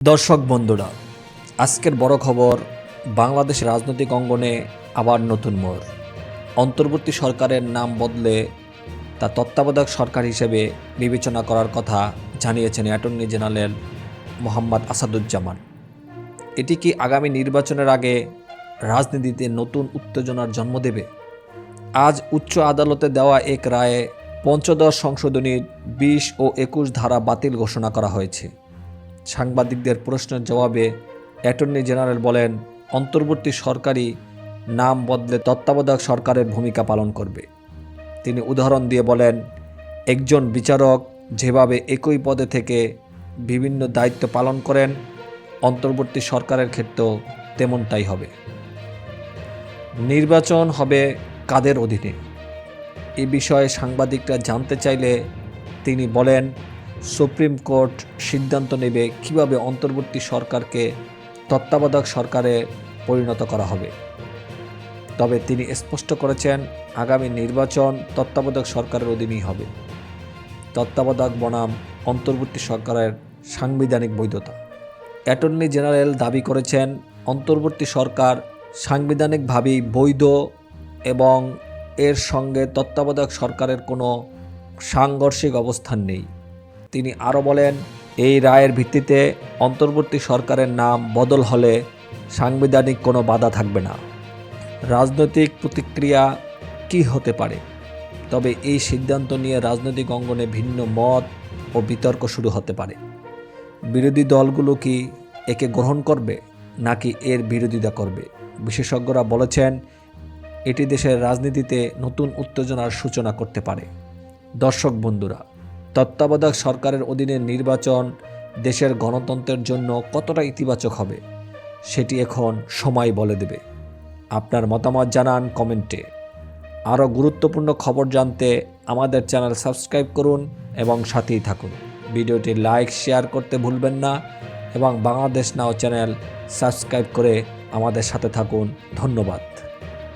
দর্শক বন্ধুরা, আজকের বড় খবর, বাংলাদেশ রাজনৈতিক অঙ্গনে আবার নতুন মোড়। অন্তর্বর্তী সরকারের নাম বদলে তা তত্ত্বাবধায়ক সরকার হিসেবে বিবেচনা করার কথা জানিয়েছেন অ্যাটর্নি জেনারেল মোহাম্মদ আসাদুজ্জামান। এটি কি আগামী নির্বাচনের আগে রাজনীতিতে নতুন উত্তেজনার জন্ম দেবে? আজ উচ্চ আদালতে দেওয়া এক রায়ে পঞ্চদশ সংশোধনীর বিশ ও একুশ ধারা বাতিল ঘোষণা করা হয়েছে। সাংবাদিকদের প্রশ্নের জবাবে অ্যাটর্নি জেনারেল বলেন, অন্তর্বর্তী সরকারি নাম বদলে তত্ত্বাবধায়ক সরকারের ভূমিকা পালন করবে। তিনি উদাহরণ দিয়ে বলেন, একজন বিচারক যেভাবে একই পদে থেকে বিভিন্ন দায়িত্ব পালন করেন, অন্তর্বর্তী সরকারের ক্ষেত্রেও তেমনটাই হবে। নির্বাচন হবে কাদের অধীনে? এ বিষয়ে সাংবাদিকরা জানতে চাইলে তিনি বলেন সুপ্রিম কোর্ট সিদ্ধান্ত নেবে কীভাবে অন্তর্বর্তী সরকারকে তত্ত্বাবধায়ক সরকারে পরিণত করা হবে। তবে তিনি স্পষ্ট করেছেন, আগামী নির্বাচন তত্ত্বাবধায়ক সরকারের অধীনেই হবে। তত্ত্বাবধায়ক বনাম অন্তর্বর্তী সরকারের সাংবিধানিক বৈধতা। অ্যাটর্নি জেনারেল দাবি করেছেন, অন্তর্বর্তী সরকার সাংবিধানিকভাবেই বৈধ এবং এর সঙ্গে তত্ত্বাবধায়ক সরকারের কোনো সাংঘর্ষিক অবস্থান নেই। তিনি আরও বলেন, এই রায়ের ভিত্তিতে অন্তর্বর্তী সরকারের নাম বদল হলে সাংবিধানিক কোনো বাধা থাকবে না। রাজনৈতিক প্রতিক্রিয়া কি হতে পারে? তবে এই সিদ্ধান্ত নিয়ে রাজনৈতিক অঙ্গনে ভিন্ন মত ও বিতর্ক শুরু হতে পারে। বিরোধী দলগুলো কি একে গ্রহণ করবে, নাকি এর বিরোধিতা করবে? বিশেষজ্ঞরা বলেছেন, এটি দেশের রাজনীতিতে নতুন উত্তেজনার সূচনা করতে পারে। দর্শক বন্ধুরা তত্ত্বাবধায়ক সরকারের অধীনে নির্বাচন দেশের গণতন্ত্রের জন্য কতটা ইতিবাচক হবে, সেটি এখন সময় বলে দেবে। আপনার মতামত জানান কমেন্টে। আরও গুরুত্বপূর্ণ খবর জানতে আমাদের চ্যানেল সাবস্ক্রাইব করুন এবং সাথেই থাকুন। ভিডিওটি লাইক, শেয়ার করতে ভুলবেন না এবং বাংলাদেশ নাও চ্যানেল সাবস্ক্রাইব করে আমাদের সাথে থাকুন। ধন্যবাদ।